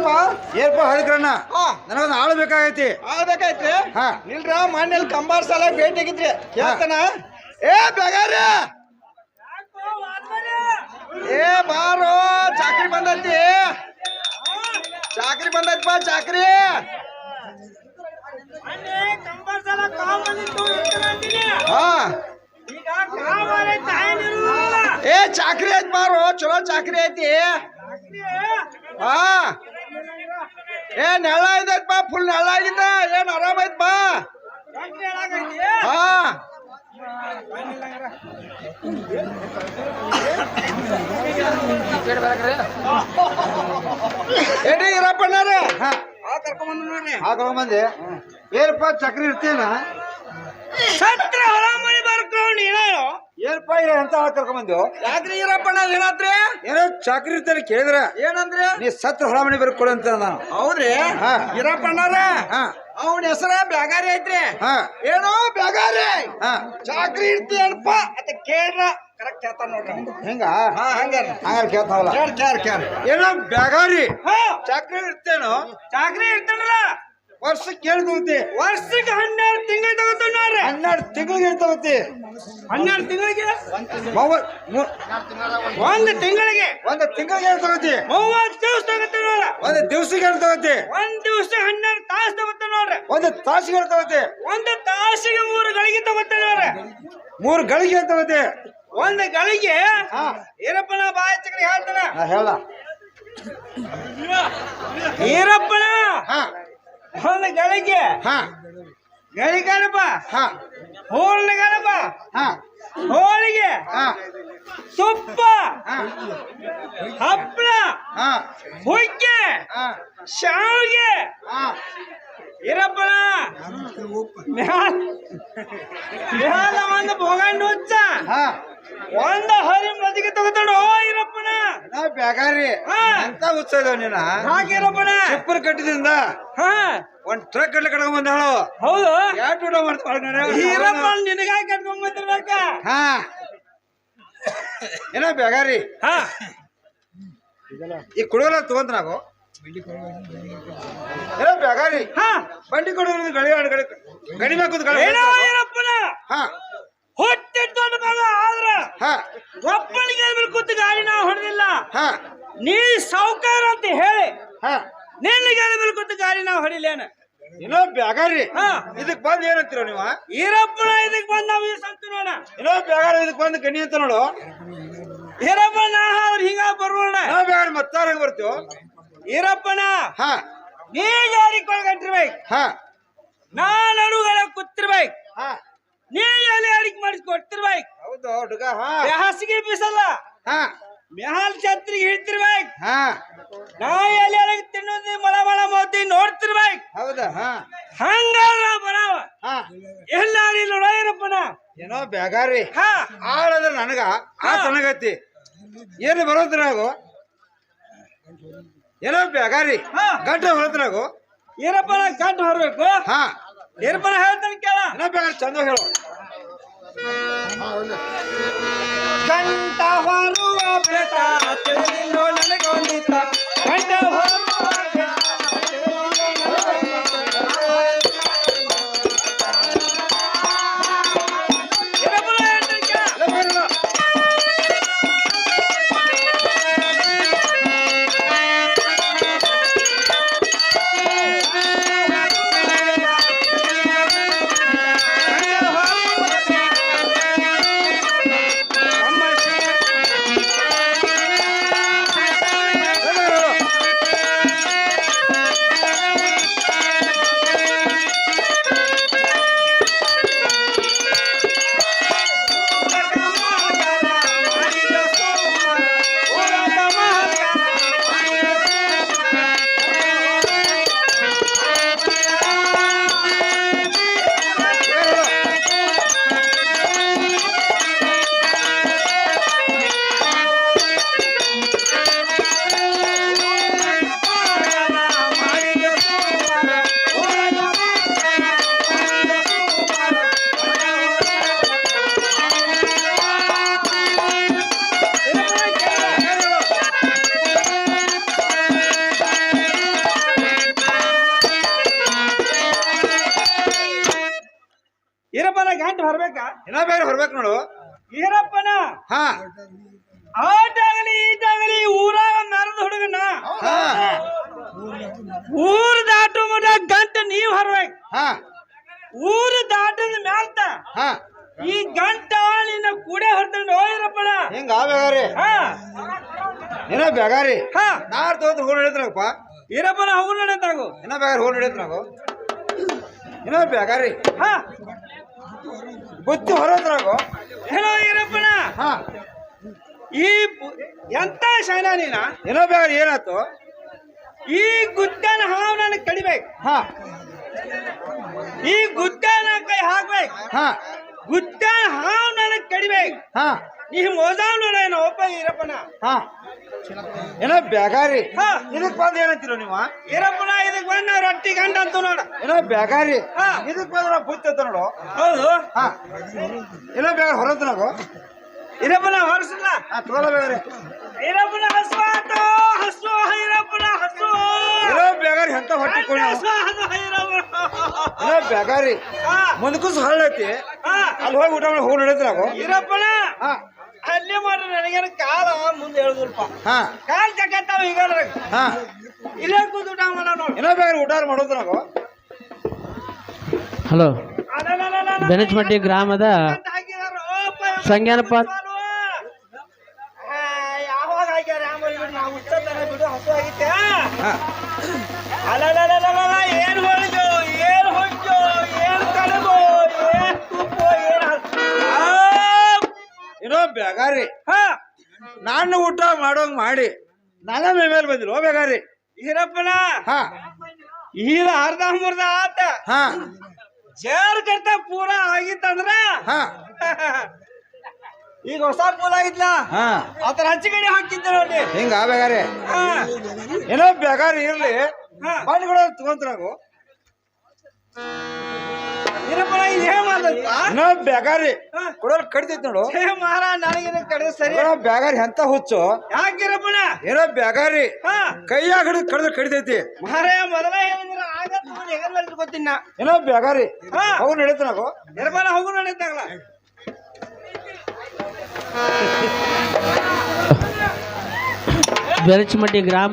ಏನಪ್ಪ? ಹಾ. ನನಗೊಂದು ಆಳು ಬೇಕಾಗೈತಿ. ಆಗ್ಬೇಕಾಯ್ತ್ರಿ ಹಾ. ನಿಲ್ರ ಮಣ್ಣಲ್ಲಿ ಕಂಬಾರ್ ಭೇಟಿ ಆಗಿದ್ರಿ ಕೇಳ್ತಾನ? ಏ ಬೇಗಾರ ಏ ಬಾರೋ ಚಾಕ್ರಿ ಬಂದೈತಿ. ಚಾಕ್ರಿ ಬಂದೈತಿ ಬಾ ಚಾಕ್ರಿ. ಹಾ. ಏ ಚಾಕ್ರಿ ಐತಿ ಬಾರೋ ಚಲೋ ಚಾಕ್ರಿ ಐತಿ. ಹಾ. ಏ ನೆಳ ಬಾ ಫುಲ್ ನೆಲ ಆಗಿದ್ದ ಏನ್ ಆರಾಮ ಐತ್ ಬಾ. ಹಾ. ಏರ್ಪ ಚಕ್ರಿ ಇರ್ತೇನ ಸತ್ರ ಹೊರಮಣಿ ಬರ್ಕೊಂಡು ಏರ್ಪ ಎಂತ ಆಳು ಕರ್ಕೊಂಡ್ ಬಂದು ಯಾಕ್ರಿ ಈರಪ್ಪಣ್ಣ ಏನಾತ್ರಿ ಏನೋ ಚಾಕ್ರಿ ಇರ್ತಾರೆ ಕೇಳಿದ್ರ ಏನಂದ್ರೆ? ನೀ ಸತ್ರ ಹೊಳಮಣಿ ಬರ್ಕೊಡು ಕೊಡು ಅಂತ ನಾನು. ಹೌದ್ರಿ? ಹಾ. ಈರಪ್ಪಣ್ಣಾರ ಹಾ. ಅವನ ಹೆಸರ ಬ್ಯಾಗಾರಿ ಐತ್ರಿ. ಹಾ. ಏನೋ ಬ್ಯಾಗಾರಿ? ಹಾ. ಚಾಕ್ರಿ ಇರ್ತೀಯಲ್ಪ ಅಂತ ಕೇಳ್ರ. ಕರೆಕ್ಟ್ ಹೇಳ್ತಾನ ನೋಡ್ರಿ. ಹೆಂಗ? ಹಾ ಹಂಗಾರ. ಹಂಗಾರ ಕೇಳ್ತಾವಲ್ಲ. ಕೇಳ್ ಕೇಳ್ ಕೇಳ್ ಏನೋ ಬ್ಯಾಗಾರಿ? ಹಾ. ಚಾಕ್ರಿ ಇರ್ತೇನೋ? ಚಾಕ್ರಿ ಇರ್ತಾನಲ್ಲ. ವರ್ಷಕ್ಕೆ ಎರಡು ತಗೋತಿ. ವರ್ಷಕ್ಕೆ ಹನ್ನೆರಡು ತಿಂಗಳು ತಗೋತಾನ ನೋಡ್ರಿ ಹನ್ನೆರಡು ತಿಂಗಳಿಗೆ ಏನ್ ತಗೋತಿ? ಹನ್ನೆರಡು ತಿಂಗಳಿಗೆ? ಒಂದು ತಿಂಗಳಿಗೆ. ಒಂದು ತಿಂಗಳಿಗೆ ಎರಡು ತಗೋತಿ? ಮೂವತ್ತು ದಿವಸ ತಗೋತಾನ ನೋಡ್ರ ಒಂದು ದಿವಸಕ್ಕೆ ಎರಡು ತಗೋತಿ? ಒಂದ್ ದಿವಸ ಹನ್ನೆರಡು ತಾಸು ತಗೋತ ನೋಡ್ರಿ ಒಂದು ತಾಸಿಗೆ ಎರಡು ತಗೋತಿ? ಒಂದು ತಾಸಿಗೆ ಮೂರು ಗಳಿಗೆ ತಗೋತಾನ ನೋಡ್ರಿ ಮೂರು ಗಳಿಗೆ ಎರಡು ತಗೋತಿ? ಒಂದು ಗಳಿಗೆ? ಏನಪ್ಪ ನಾ ಬಾಯ ಚಕ್ರಿ ಹೇಳ್ತಾನ. ಹೇಳ ಈರಪ್ಪನ? ಹಾ. ಒಂದು ಗಳಿಗೆ ಹಾ ಗಳಿಗಾರಪ್ಪ ಹಾ ಹೋಳಿಗಾರಪ್ಪ ಹಾ ಹೋಳಿಗೆ ಹಾ ತುಪ್ಪ ಹಾ ಹಪ್ಪಳ ಹಾ ಹುಗ್ಗೆ ಹಾ ಶಾವಿಗೆ ಹಾ ಈರಪ್ಪನ ಮ್ಯಾಲ ಮ್ಯಾಲ ಒಂದು ಭೋಗಂಡು ಹುಚ್ಚ ಹಾ ಒಂದು ಹರಿ ಮದಿಗೆ ತಗೋತಾಡ. ಓ ಇರಪ್ಪನ ನಾ ಬ್ಯಾಗಾರಿ. ಅಂತ ಉತ್ಸವ ನೀನ? ಹಾಗೆ ಇರಪ್ಪನ ಚಿಪ್ಪರ್ ಕಟ್ಟಿದಿಂದ? ಹಾ. ಒಂದ್ ಟ್ರಕ್ ಗಟ್ಲೆ ಕಟ್ಕೊಂಡ್ ಬಂದಾಳು ಹೌದು. ಯಾಕೆ ಊಟ ಮಾಡ್ತಾಳ ಈರಪ್ಪ ನಿನಗಾಗಿ ಕಟ್ಕೊಂಡ್ ಬಂದಿರ್ಬೇಕ. ಹಾ. ಏನೋ ಬ್ಯಾಗಾರಿ? ಹಾ. ಈ ಕುಡುಗಲ ತಗೊಂತ ನಾವು. ಏನೋ ಬ್ಯಾಗಾರಿ. ಹಾ. ಬಂಡಿ ಕೊಡೋದು ಗಡಿ ಗಡಿ ಗಡಿ ಈರಪ್ಪನ. ಹಾ. ಹುಟ್ಟಿದ ದೊಡ್ಡ ಮಗ ಆದ್ರ ಹಾ. ಒಬ್ಬಳಿಗೆ ಮೇಲೆ ಕೂತು ಗಾಡಿ ನಾವು ಹೊಡೆದಿಲ್ಲ. ಹಾ. ನೀ ಸಾವುಕಾರ ಅಂತ ಹೇಳಿ ಹಾ. ನಿನ್ನ ಮೇಲೆ ಕೂತು ಗಾಡಿ ನಾವು ಹೊಡಿಲೇನ? ಏನೋ ಬ್ಯಾಗಾರಿ ಹಾ. ಇದಕ್ ಬಂದ್ ಏನಂತೀರ ನೀವು? ಈರಪ್ಪನ ಇದಕ್ ಬಂದ್ ನಾವು ಈ ಸಂತ ನೋಡ. ಏನೋ ಬ್ಯಾಗಾರಿ ಇದಕ್ ಬಂದ್ ಗಣಿ ಅಂತ ನೋಡು. ಈರಪ್ಪನ ನಾ ಅವ್ರ ಹಿಂಗ ಏನೋ ಬ್ಯಾಗಾರಿ ಮತ್ತಾರ ಬರ್ತೀವಿ? ಈರಪ್ಪನ ಹಾ. ನೀ ಗಾಡಿ ಕೊಳಗಂಟಿರ್ಬೇಕು ಹಾ. ನಾ ನಡುಗಳ ಕೂತಿರ್ಬೇಕು. ಹಾ. ನೀ ಎಲ್ಲಿ ಅಡಿಗೆ ಮಾಡಿಸಿ ಕೊಡ್ತಿರ್ಬೇಕು ಹೌದು ಹುಡುಗ ಹಾ. ಹಾಸಿಗೆ ಬೀಸಲ್ಲ. ಹಾ. ಮ್ಯಾಲ್ ಛತ್ರಿಗೆ ಹಿಡ್ತಿರ್ಬೇಕು ಹಾ. ನಾ ಎಲ್ಲಿ ಅಡಿಗೆ ತಿನ್ನೋದು ಮಳ ಮಳ ಮೋತಿ ನೋಡ್ತಿರ್ಬೇಕು ಹೌದಾ ಹಾ. ಹಂಗಾರ ಬರಾವ. ಹಾ. ಎಲ್ಲಾರಿ ನೋಡ ಏನಪ್ಪನ ಏನೋ ಬೇಗಾರಿ ಹಾ. ಆಳದ ನನಗ ಆ ನನಗೈತಿ ಏನು ಬರೋದ್ರಾಗು? ಏನೋ ಬೇಗಾರಿ. ಗಂಟೆ ಹೊರದ್ರಾಗು? ಏನಪ್ಪನ ಗಂಟು ಹೊರಬೇಕು? ಹಾ. ಏನಪ್ಪನ ಹೇಳ್ತಾನೆ ಕೇಳ. ಬ್ಯಾಗಾರಿ ಚಂದ ಹೇಳು. ಗಂಟ ಹೊರುವ ಬೆಳಕ ತಿಳಿದಿಲ್ಲೋ ನನಗೊಂದಿತ ತಗೊಂಡ್ ಹೋಗಿ ನಡೀತಾರಪ್ಪ ಈರಪ್ಪನ ಹೋಗು ನಡೆತಾಗು ಇನ್ನ ಬೇಕಾದ್ರೆ ಹೋಗಿ ನಾವು ಇನ್ನ ಬೇಗಾರಿ ಹಾ. ಬುತ್ತಿ ಹೊರೋದ್ರಾಗೋ ಹೇಳೋ ಏರಪ್ಪನ ಹಾ. ಈ ಎಂತ ಶೈನ ನೀನ? ಏನೋ ಬೇಕಾದ್ರೆ ಏನಾಯ್ತು? ಈ ಗುದ್ದನ ಹಾವು ನನಗೆ ಕಡಿಬೇಕು. ಹಾ. ಈ ಗುದ್ದನ ಕೈ ಹಾಕ್ಬೇಕು. ಹಾ. ಗುದ್ದನ ಹಾವು ನನಗೆ ಕಡಿಬೇಕು. ಹಾ. ನೀ ಮೋದಾವ್ ನೋಡೇನು ಒಬ್ಬ ಈರಪ್ಪನ. ಹಾ. ಏನ ಬೇಗಾರಿ ಹಾ. ಇದಕ್ ಬಂದ್ ಏನಂತೀರ ನೀವ ಈರಪ್ಪನ ಇದಕ್ಕೆ ಬಂದ ರೊಟ್ಟಿ ಗಂಡ ಅಂತ ನೋಡ. ಏನೋ ಬೇಗಾರಿ. ಇದಕ್ ಬಂದ್ರ ಬುತ್ತಿ ಅಂತ ನೋಡು. ಹೌದು. ಹಾ. ಏನೋ ಬೇಗ ಹೊರತ್ ನಾವು ಈರಪ್ಪನ ಹೊರಸಲ್ಲ. ತೋಲ ಬೇಗಾರಿ ಈರಪ್ಪನ ಹಸು ಆತು ಹಸು ಈರಪ್ಪನ ಹಸು ಏನೋ ಬೇಗಾರಿ ಎಂತ ಹೊಟ್ಟಿ ಕೊಂಡು. ಏನೋ ಬೇಗಾರಿ ಹಾ, ಮುಂದಕ್ಕೂ ಹಳ್ಳೈತಿ ಹಾ. ಅಲ್ಲಿ ಹೋಗಿ ಊಟ ಮಾಡಿ ಹೋಗಿ ನಡೀತ ನಾವು. ಈರಪ್ಪನ. ಹಾ. ಅಲ್ಲೇ ಮಾಡ್ರಿ ನನಗೇನ ಕಾಲ ಮುಂದೆ ಹೇಳುದಲ್ಪ. ಹಾ. ಕಾಲ್ ಜಗತ್ತಾವ ಈಗ ಹಾ. ಇಲ್ಲೇ ಕೂತು ಊಟ ಮಾಡೋ ನೋಡು. ಏನೋ ಊಟ ಮಾಡೋದು ನಾವು. ಹಲೋ. ಬೆನಚಮಟ್ಟಿ ಗ್ರಾಮದ ಸಂಜ್ಞಾನಪ್ಪ. ಆ, ಯಾವಾಗ ಹಾಕ್ಯಾರ ಬಿಡು, ಹಸು ಆಗೈತೆ ಹಾ. ಬೇಗಾರಿ ಹಾ, ನಾನು ಊಟ ಮಾಡೋಂಗ್ ಮಾಡಿ ನಾನು ಮೇಲೆ ಬಂದಿಲ್ಲ. ಓ ಬೇಗಾರಿ ಈರಪ್ಪನ? ಹಾ. ಈಗ ಅರ್ಧ ಮುರ್ದ ಆತ. ಹಾ. ಜೇರ್ ಕರ್ತ ಪೂರ ಆಗಿತ್ತಂದ್ರ? ಹಾ. ಈಗ ಹೊಸ ಪೂಲ ಆಗಿತ್ಲ? ಹಾ. ಆತರ ಗಡಿ ಹಾಕಿದ್ದೆ ನೋಡಿ. ಹಿಂಗ ಬೇಗಾರಿ ಹಾ, ಏನೋ ಬೇಗಾರಿ ಇರ್ಲಿ. ಹಾ. ಬಂಡ್ಗಳು ತಗೊಂತ್ರಾಗು ಈರಪ್ಪನ ಬ್ಯಾಗಾರಿ. ಕೊಡೋರ್ ಕಡಿತೈತಿ ನೋಡು. ಹೇ ಮಾರ ನನಗಿನ ಕಡೆ ಸರಿ. ಬೇಗಾರಿ ಎಂತ ಹುಚ್ಚು? ಏನೋ ಬ್ಯಾಗಾರಿ. ಹಾ. ಕೈಯಾಗ ಹಿಡಿದು ಕಡ್ದು ಕಡಿತೈತಿ ಮಾರಾಯ ಮೊದಲ ಹೇಳಿದ್ರ ಆಗತ್ತ ಹೆಗಲ್ ಗೊತ್ತಿನ ಏನೋ ಬೇಗಾರಿ ಹಾ. ಹೋಗಿ ನಡೀತ ನಾವು. ನಿರ್ಮಲ ಹೋಗು ನಡೀತಾಗಲ್ಲ ಬೆರಚಮಟ್ಟಿ ಗ್ರಾಮ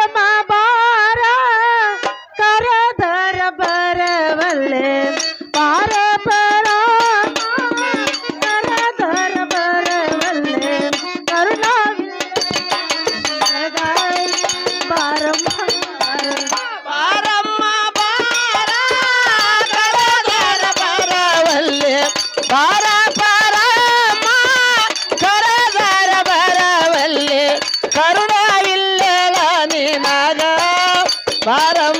Para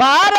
ಬಾರ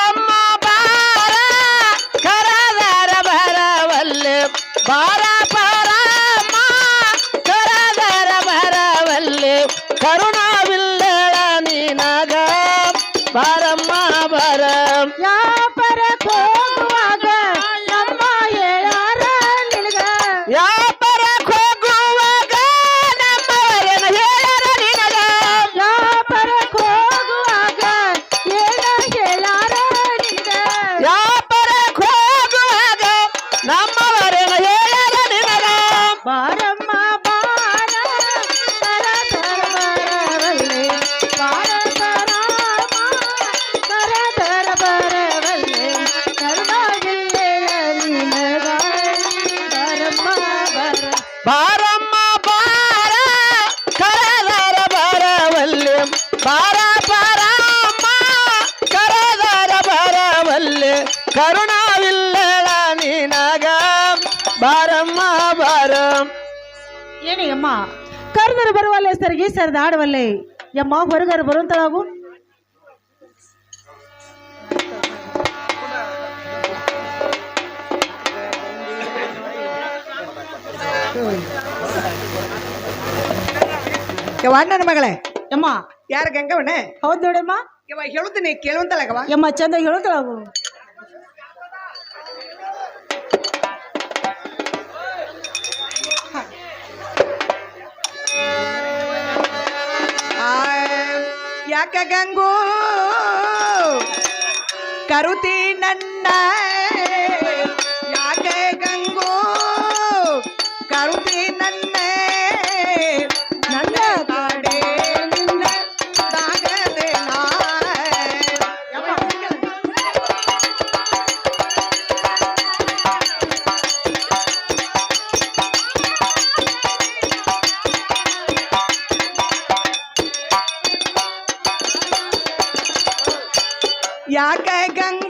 ಅಮ್ಮ ಕರೆದರು ಬರುವಲ್ಲೆ ಸರಿಗೆ ಸರಿದಾಡವಲ್ಲೆ ಯಮ್ಮ ಹೊರಗರು ಬರುವಂತಳಾಗು ಯವ್ವ ನನ್ನ ಮಗಳೇ ಯಮ್ಮ ಯಾರ ಗಂಗವಣ್ಣ ಹೌದ್ ನೋಡಮ್ಮ ಯವ್ವ ಹೇಳುತ್ತೀನಿ ಕೇಳುವಂತಳಗವ ಯಮ್ಮ ಚಂದ ಹೇಳುತ್ತಳಾಗು ಯಾಕ ಗಂಗು? ಕರುತಿ ನನ್ನ ಯಾಕ ಗಂಗು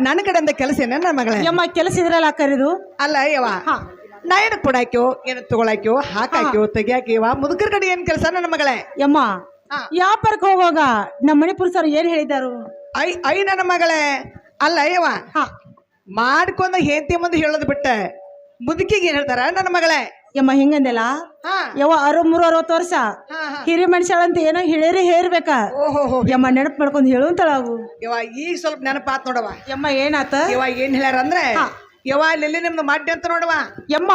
ನನ್ನ ಕಡೆಯಿಂದ ಕೆಲಸ ಏನ ನನ್ನ ಮಗಳೇ? ಯಮ್ಮ ಕೆಲಸ ಇದ್ರಲ್ಲ ಕರೆದು? ಅಲ್ಲ ಯವ್ವ ನಾ ಏನಕ್ ಕೊಡಾಕ್ಯೋ ಏನ ತಗೊಳಾಕ್ಯೋ ಹಾಕಾಕ್ಯೋ ತೆಗಿಯಾಕ್ಯವ ಮುದುಕರ ಕಡೆ ಏನ್ ಕೆಲಸ ನನ್ನ ಮಗಳೇ? ಯಮ್ಮ. ವ್ಯಾಪಾರಕ್ಕೆ ಹೋಗುವಾಗ ನಮ್ಮ ಮಣಿಪುರ ಸರ್ ಏನ್ ಹೇಳಿದಾರು ಐ ಐ ನನ್ನ ಮಗಳೇ. ಅಲ್ಲ ಯವ್ವ ಹಾ. ಮಾಡ್ಕೊಂಡ ಹೆಂಡತಿ ಮುಂದೆ ಹೇಳೋದು ಬಿಟ್ಟೆ. ಮುದುಕಿಗೆ ಏನ್ ಹೇಳ್ತಾರ ನನ್ನ ಮಗಳೇ? ಯಮ್ಮ ಹಿಂಗಂದೆಲ್ಲ? ಯಾವ ಅರ ಮೂರು ಅರವತ್ತು ವರ್ಷ. ಹಿರಿ ಮನುಷ್ಯಳಂತ ಏನೋ ಹೇಳಿರಿ ಹೇರ್ಬೇಕ. ಓಹೋ ಯಮ್ಮ ನೆನಪು ಮಾಡ್ಕೊಂಡು ಅವು. ಯವ್ವ ಈಗ ಸ್ವಲ್ಪ ನೆನಪಾತ್ ನೋಡವ ಯಮ್ಮ ಏನಾತ? ಯವ್ವ ಏನ್ ಹೇಳ್ಯಾರ ಅಂದ್ರೆ ಯವ ಅಲ್ಲಿ ನಿಮ್ದು ಮಡ್ಡಿ ಅಂತ ನೋಡವ ಯಮ್ಮ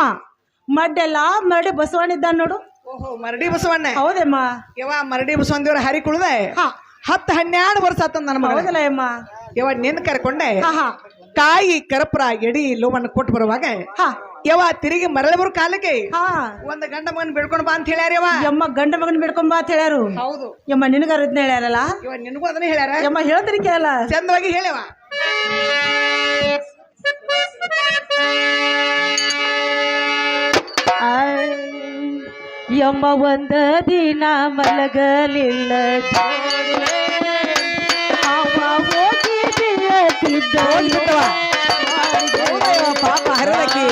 ಮಡ್ಡೆಲ್ಲ ಮರಡಿ ಬಸವಣ್ಣ ಇದ್ದಾನ ನೋಡು. ಓಹೋ ಮರಡಿ ಬಸವಣ್ಣ. ಹೌದಮ್ಮ. ಯವ ಮರಡಿ ಬಸವಣ್ಣ ದೇವ್ರ ಹರಿ ಕುಳದೆ. ಹಾ. ಹತ್ತು ಹನ್ನೆರಡು ವರ್ಷ ಆತಂದ ನನ್ನ ಹೌದಲ್ಲ ಯಮ್ಮ. ಯವ ನಿನ್ ಕರ್ಕೊಂಡೆ. ಹಾ ಹಾ. ಕಾಯಿ ಕರಪುರ ಎಡಿ ಲೋವನ್ನು ಕೊಟ್ಟು ಬರುವಾಗ ಹಾ. ಯವ್ವ ತಿರುಗಿ ಮರಳಿ ಬರೋ ಕಾಲಕ್ಕೆ. ಹಾ. ಒಂದ್ ಗಂಡ ಮಗನ್ ಬಿಡ್ಕೊಂಡ್ ಬಾ ಅಂತ ಹೇಳ್ಯಾರ ಯಮ್ಮ ಗಂಡ ಮಗನ್ ಬಾ ಅಂತ ಹೇಳ್ಯಾರು. ಹೌದು. ಯಮ್ಮ ನಿನಗ ಇದನ್ನ ಹೇಳ್ಯಾರಲ್ಲ? ಇವ ನಿನಗೂ ಅದನ್ನ ಹೇಳ್ಯಾರ? ಯಮ್ಮ ಹೇಳ್ತೀನಿ ಕೇಳಲ್ಲ. ಚಂದವಾಗಿ ಹೇಳವ ಯಮ್ಮ ಒಂದ ದಿನ ಮಲಗಲಿಲ್ಲ. ಅವ ಹೋಗಿ ಬೀಳತಿದ್ದ ಪಾಪ ಹರಿದಕ್ಕಿ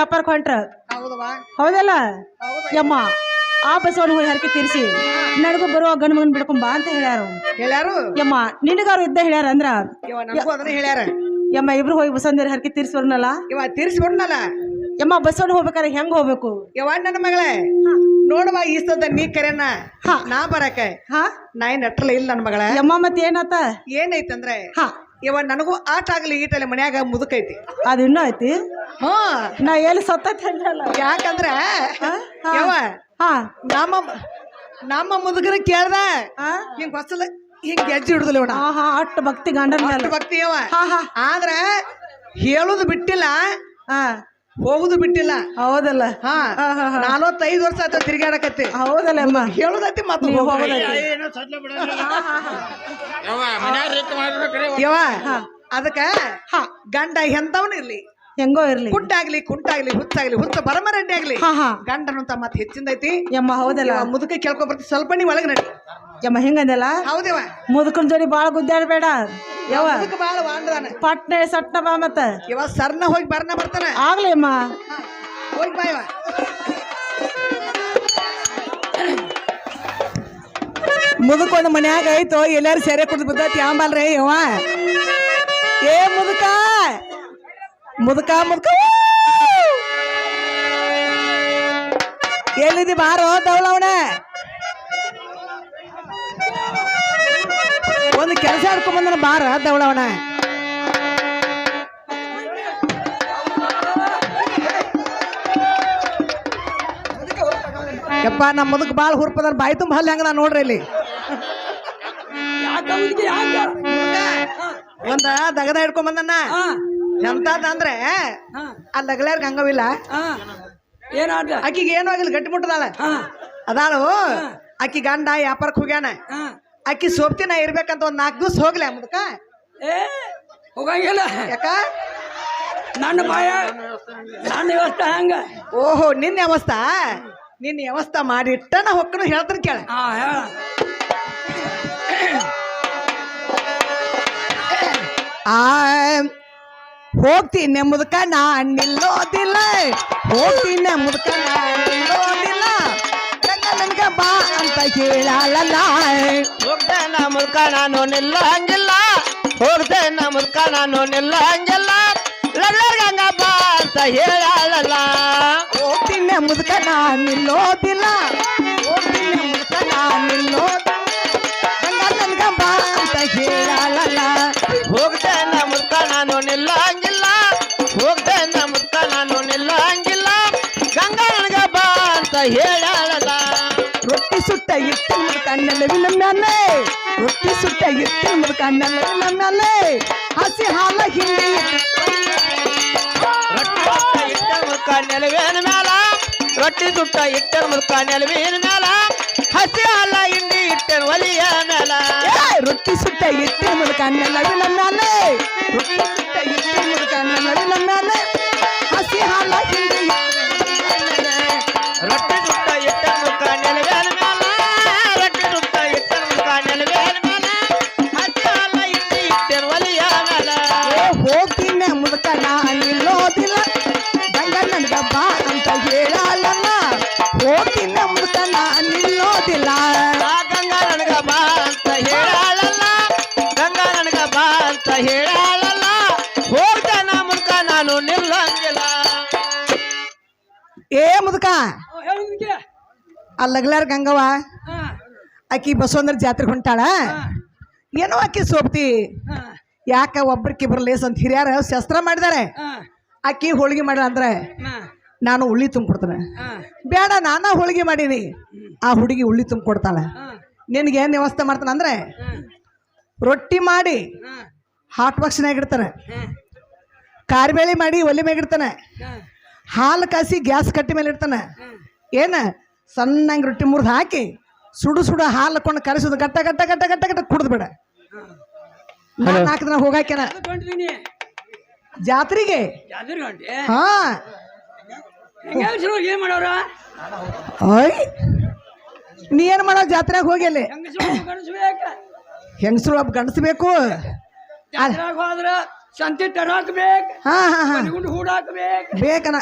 ವ್ಯಾಪಾರಕ್ಕೆ ಹೊಂಟ್ರ ಹೌದಲ್ಲ? ಯಮ್ಮ ಆ ಬಸವಣ್ಣ ಹೋಗಿ ಹರಕೆ ತೀರಿಸಿ ನನಗೂ ಬರುವ ಗಂಡು ಮಗನ್ ಬಿಡ್ಕೊಂಬ ಬಾ ಅಂತ ಹೇಳ್ಯಾರ. ಹೇಳ್ಯಾರು? ಯಮ್ಮ ನಿನಗಾರು ಇದ್ದ ಹೇಳ್ಯಾರ ಅಂದ್ರ? ಹೇಳ್ಯಾರ. ಯಮ್ಮ ಇಬ್ರು ಹೋಗಿ ಬಸವಣ್ಣರ ಹರಕೆ ತೀರ್ಸ್ಬರ್ನಲ್ಲ? ಇವ ತೀರ್ಸ್ಬಿಡ್ನಲ್ಲ ಯಮ್ಮ ಬಸವನ ಹೋಗ್ಬೇಕಾರೆ ಹೆಂಗ್ ಹೋಗ್ಬೇಕು? ಯವಾ ನನ್ನ ಮಗಳೇ ನೋಡುವ ಈ ಸದ ನೀ ಕರೆನ ಹಾ. ನಾ ಬರಕ ಹಾ. ನಾ ಏನ್ ಇಲ್ಲ ನನ್ನ ಮಗಳ. ಯಮ್ಮ ಮತ್ತೆ ಏನತ್ತ ಏನೈತಂದ್ರೆ ಹಾ. ಇವ ನನಗೂ ಆಟ ಆಗಲಿ ಈಟಲ್ಲಿ ಮನ್ಯಾಗ ಮುದುಕೈತಿ ಅದು ಇನ್ನೂ ಐತಿ? ಹಾ. ನಾ ಎಲ್ಲಿ ಸತ್ತೈತೆ ಅಂದ್ರಲ್ಲ ಯಾಕಂದ್ರ ಯವ್ವ, ಯವ ಹಾ. ನಮ್ಮ ನಮ್ಮ ಮುದುಕರ ಕೇಳ್ದ. ಹಾ? ಹಿಂಗ್ ಹೊಸಲ ಹಿಂಗ್ ಗೆಜ್ಜೆ ಹಿಡ್ದಲ್ಲ ಇವಣ ಹಾ ಹಾ. ಅಷ್ಟು ಭಕ್ತಿ ಗಂಡನ ಮೇಲೆ. ಭಕ್ತಿ ಯವ ಹಾ ಹಾ. ಆದ್ರ ಹೇಳುದು ಬಿಟ್ಟಿಲ್ಲ. ಹಾ. ಹೋಗುದು ಬಿಟ್ಟಿಲ್ಲ. ಹೌದಲ್ಲ. ಹಾ ಹಾ, ಹಾ, ಹಾ. ನಲವತ್ತೈದು ವರ್ಷ ಆಯ್ತು ತಿರ್ಗಾಡಕತ್ತಿ ಹೌದಲ್ಲ ಅಮ್ಮ. ಹೇಳುದೈತಿ ಮತ್ತು ಯವ ಹಾ. ಅದಕ್ಕ ಹಾ. ಗಂಡ ಎಂತವನು ಇರ್ಲಿ? ಹೆಂಗೋ ಇರ್ಲಿ. ಕುಂಟಾಗ್ಲಿ ಕುಂಟಾಗ್ಲಿ ಹುಚ್ಚಾಗ್ಲಿ ಹುಚ್ಚ ಬರಮರಡ್ಡಿ ಆಗ್ಲಿ. ಹಾ ಹಾ. ಗಂಡನಂತ ಮತ್ ಹೆಚ್ಚಿಂದೈತಿ. ಯಮ್ಮ ಹೌದಲ್ಲ. ಮುದುಕೆ ಮುದುಕ ಕೇಳ್ಕೊಬರ್ತಿ ಸ್ವಲ್ಪ ನೀವು ಒಳಗ್ ನಡಿ. ಯಮ್ಮ ಹೆಂಗಂದಲ್ಲ? ಹೌದಿವ. ಮುದುಕನ ಜೋಡಿ ಬಾಳ ಗುದ್ದಾಡ್ಬೇಡ ಮುದುಕ ಬಾಳ ವಾಂಡದಾನ. ಪಟ್ನೆ ಬಾ ಮತ್ತ. ಇವ ಸರ್ನ ಹೋಗಿ ಬರ್ನ ಬರ್ತಾನ. ಆಗ್ಲಿ ಅಮ್ಮ ಹೋಗಿ ಬಾ ಇವ ಮುದುಕ ಒಂದು ಮನ್ಯಾಗ ಐತೋ ಎಲ್ಲಾರು ಸೆರೆ ಕುಡ್ದು ಬಿದ್ದತಿ ಆಂಬಲ್ರಿ ಇವ ಏ ಮುದುಕ ಮುದುಕ ಮುದುಕ ಎಲ್ಲಿದಿ ಬಾರೋ ದವಳವಣ ಒಂದು ಕೆಲಸ ಆಡ್ಕೊಂಡ್ ಬಂದನ ಬಾರ ದವಳವಣ ಯಪ್ಪ ನಮ್ಮ ಮುದಕ್ ಬಾಳ ಹುರ್ಪದ ಬಾಯಿ ತುಂಬ ಹಲ್ಲಿ ನಾ ನೋಡ್ರಿ ಇಲ್ಲಿ. ಒಂದ ದಗದ ಹಿಡ್ಕೊಂಡ್ ಹಾ ಎಂತದ ಅಂದ್ರೆ ಆ. ಲಗಲ್ಯಾರ್ಗ ಹಂಗವಿಲ್ಲ. ಆಕಿಗೆ ಏನೂ ಆಗಿಲ್ಲ ಗಟ್ಟಿ ಮುಟ್ಟದಾಳ ಅದಾಳು ಆಕಿ ಗಂಡ ವ್ಯಾಪಾರಕ್ಕೆ ಹೋಗ್ಯಾನ. ಆಕಿ ಸೋಪ್ತಿನ ಇರ್ಬೇಕಂತ ಒಂದ್ ನಾಲ್ಕು ದಿವಸ ಹೋಗ್ಲಿ ಮುದಕ ಏ ಹೋಗಂಗಿಲ್ಲ. ಯಾಕ? ನನ್ನ ಬಾಯ ನನ್ನ ವ್ಯವಸ್ಥೆ ಹಂಗ. ಓಹೋ ನಿನ್ನ ವ್ಯವಸ್ಥಾ? ನಿನ್ನ ವ್ಯವಸ್ಥೆ ಮಾಡಿಟ್ಟ ನಾ ಹೊಕ್ಕನು ಹೇಳ್ತೀನಿ ಕೇಳ. ಹಾ ಹೇಳ. ಆ ಹೋಗ್ತೀನಿ ಮುದಕ ನಾ ನಿಲ್ಲೋದಿಲ್ಲ. ಹೋಗ್ತೀನಿ ಮುದಕ ನಾ ನಿಲ್ಲೋದಿಲ್ಲ. ನನ್ಗ ಬಾ ಅಂತ ಹೇಳಲ್ಲ ಹೋಗ್ತೇನ ಮುಲ್ಕ ನಾನು ನಿಲ್ಲಂಗಿಲ್ಲ. ಹೋಗ್ತೇನ ಮುಲ್ಕ ನಾನು ನಿಲ್ಲಂಗಿಲ್ಲ. ಲಲ್ಲರ್ಗಂಗ ಬಾ ಅಂತ ಹೇಳಲ್ಲ ಹೋಗ್ತೀನಿ ಮುದುಕ ನಾನು ನಿಲ್ಲೋದಿಲ್ಲ. ಹೋಗ್ತೀನಿ ಮುದುಕ ನಾನು ನಿಲ್ಲೋದಿಲ್ಲ. ಗಂಗ ಬಾ ಅಂತ ಹೇಳಲ್ಲ ಹೋಗ್ತೇನ ಮುಲ್ಕ ನಾನು ನಿಲ್ಲಂಗಿಲ್ಲ. ಹೋಗ್ತೇನ ಮುಲ್ಕ ನಾನು ನಿಲ್ಲಂಗಿಲ್ಲ. ಗಂಗಾ ಬಾ ಅಂತ ಹೇಳಲ್ಲ ರೊಟ್ಟಿ ಸುಟ್ಟ ಇಟ್ಟಿನ ಮುದುಕ ನೆಲವಿನ ಮ್ಯಾಲೆ ರೊಟ್ಟಿ ಸುಟ್ಟ ಇಟ್ಟಿನ ಮುದುಕ ನೆಲವಿನ ಮ್ಯಾಲೆ ಹಸಿ ಹಾಲ ಹಿಂಡಿ ರೊಟ್ಟಿ ಸುಟ್ಟ ಇಟ್ಟ ಮುಲ್ಕ ನೆಲವೇನ ಮ್ಯಾಲ ರೊಟ್ಟಿ ಸುಟ್ಟ ಇಟ್ಟ ಮುಲ್ಕ ನೆಲವೇನ ಮ್ಯಾಲ ಹಸಿ ಹಾಲ ಹಿಂಡಿ ಇಟ್ಟೆನ ಒಲಿಯ ಮ್ಯಾಲ ಏ, ರೊಟ್ಟಿ ಸುಟ್ಟ ಇಟ್ಟಿನ ಮುದುಕ ನೆಲವಿನ ಮ್ಯಾಲೆ ರೊಟ್ಟಿ ಆ ಲಗ್ಲಾರ್ ಗಂಗವ್ವ? ಆಕಿ ಬಸವಂದ್ರ ಜಾತ್ರೆ ಹೊಂಟಾಳ? ಏನೋ ಆಕಿ ಸೋಪ್ತಿ? ಯಾಕ ಒಬ್ರಕ್ಕಿಬ್ರ ಲೇಸ್ ಅಂತ ಹಿರಿಯರ ಶಸ್ತ್ರ ಮಾಡಿದಾರೆ? ಆಕಿ ಹೋಳಿಗೆ ಮಾಡ ಅಂದ್ರೆ ನಾನು ಉಳ್ಳಿ ತುಂಬಿಕೊಡ್ತೇನೆ. ಬೇಡ ನಾನ ಹೋಳಿಗೆ ಮಾಡೀನಿ. ಆ ಹುಡುಗಿ ಉಳ್ಳಿ ತುಂಬಿಕೊಡ್ತಾಳೆ. ನಿನಗೆ ಏನು ವ್ಯವಸ್ಥೆ ಮಾಡ್ತಾನೆ ಅಂದ್ರೆ ರೊಟ್ಟಿ ಮಾಡಿ ಹಾಟ್ ಬಾಕ್ಸ್ನಾಗ ಇಡ್ತಾನೆ. ಹಾ. ಕಾರ್ಬೇಳಿ ಮಾಡಿ ಒಲೆ ಹಾ. ಹಾಲು ಕಾಸಿ ಗ್ಯಾಸ್ ಕಟ್ಟಿ ಮೇಲೆ ಇರ್ತಾನೆ ಏನು? ಸಣ್ಣಂಗೆ ರೊಟ್ಟಿ ಮುರಿದು ಹಾಕಿ ಸುಡು ಸುಡು ಹಾಲು ಕೊಂಡು ಕರೆಸೋದು. ಗಟ್ಟ ಗಟ್ಟ ಗಟ್ಟ ಗಟ್ಟ ಗಟ್ಟ ಕುಡ್ದು ಬಿಡ. ನಾನು ನಾಲ್ಕು ದಿನ ಜಾತ್ರೆಗೆ? ಜಾತ್ರೆ ಹೊಂಟಿ ಹಾ. ಹೆಂಗಸರು ಏನ್ ಮಾಡೋರ? ಓಯ್ ನೀ ಏನು ಮಾಡೋ ಜಾತ್ರೆಗೆ ಹೋಗಿ ಅಲ್ಲಿ? ಹೆಂಗಸರು ಗಂಡಸ್ಬೇಕು? ಜಾತ್ರೆಗೆ ಹೋದ್ರ ಸಂತಿ ತರಾಕ್ ಬೇಕ್. ಹಾ ಹಾ ಹಾ. ಗುಂಡು ಹೂಡಾಕ್ ಬೇಕ್. ಬೇಕನ.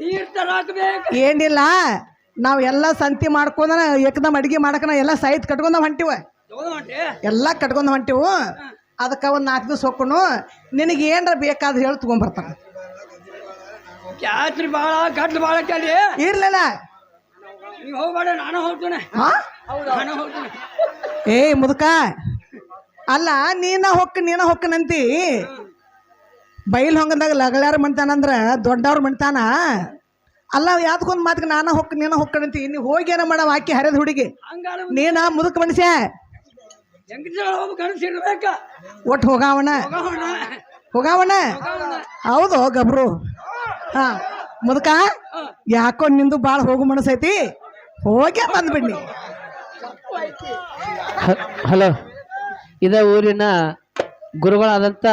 ನೀರ್ ತರಾಕ್ ಬೇಕ್. ಏನಿಲ್ಲ. ನಾವ್ ಎಲ್ಲ ಸಂತಿ ಮಾಡ್ಕೊಂಡ ಏಕದಮ್ ಅಡಿಗೆ ಮಾಡಕನ ಎಲ್ಲ ಸೈತ್ ಕಟ್ಕೊಂಡ ಹೊಂಟಿವ. ತಗೊಂಡ್ರಿ ಎಲ್ಲ ಕಟ್ಕೊಂಡ್ ಹೊಂಟಿವು. ಅದಕ್ಕ ಒಂದ್ ನಾಲ್ಕು ದಿವಸ ಹೋಗ್ಕೊಂಡು ನಿನಗೆ ಏನ್ರ ಬೇಕಾದ್ರೆ ಹೇಳಿ ತಗೊಂಡ್ಬರ್ತಾರ ಜಾತ್ರೆ ಬಾಳ ಗಡ್ಲು ಭಾಳ ಕೇಳಿ ಇರ್ಲಿಲ್ಲ. ನೀವು ಹೋಗ್ಬೇಡ ನಾನು ಹೋಗ್ತೇನೆ. ಹಾ ನಾನು ಹೋಗ್ತೇನೆ. ಏ ಮುದುಕ ಅಲ್ಲ ನೀನ ಹೊಕ್ಕ ನೀನ ಹೊಕ್ಕನಂತಿ ಬೈಲ್ ಹೊಂಗದಾಗ ಲಗಳಾರ ಮಾಡ್ತಾನಂದ್ರ ದೊಡ್ಡವ್ರು ಮಾಡ್ತಾನ ಅಲ್ಲ ಯಾವ್ದಕ್ಕೊಂದು ಮಾತಿಗೆ ನಾನು ಹೊಕ್ಕ ನೀನ ಹೊಕ್ಕನಂತಿ ನೀ ಹೋಗಿ ಏನ ಮಾಡವ ಆಕಿ ಹರಿದ ಹುಡುಗಿ? ನೀನ ಮುದುಕ ಮನುಷ್ಯ? ಒಟ್ಟು ಹೋಗಾವಣ ಹೋಗಾವಣ ಹೌದು ಗಬ್ರು. ಹಾ ಮುದುಕ? ಯಾಕೋ ನಿಂದು ಭಾಳ ಹೋಗು ಮನಸ್ಸೈತಿ? ಹೋಗ್ಯಾ ಬಂದ್ಬಿಡ್ನಿ. ಹಲೋ. ಇದ ಊರಿನ ಗುರುಗಳಾದಂಥ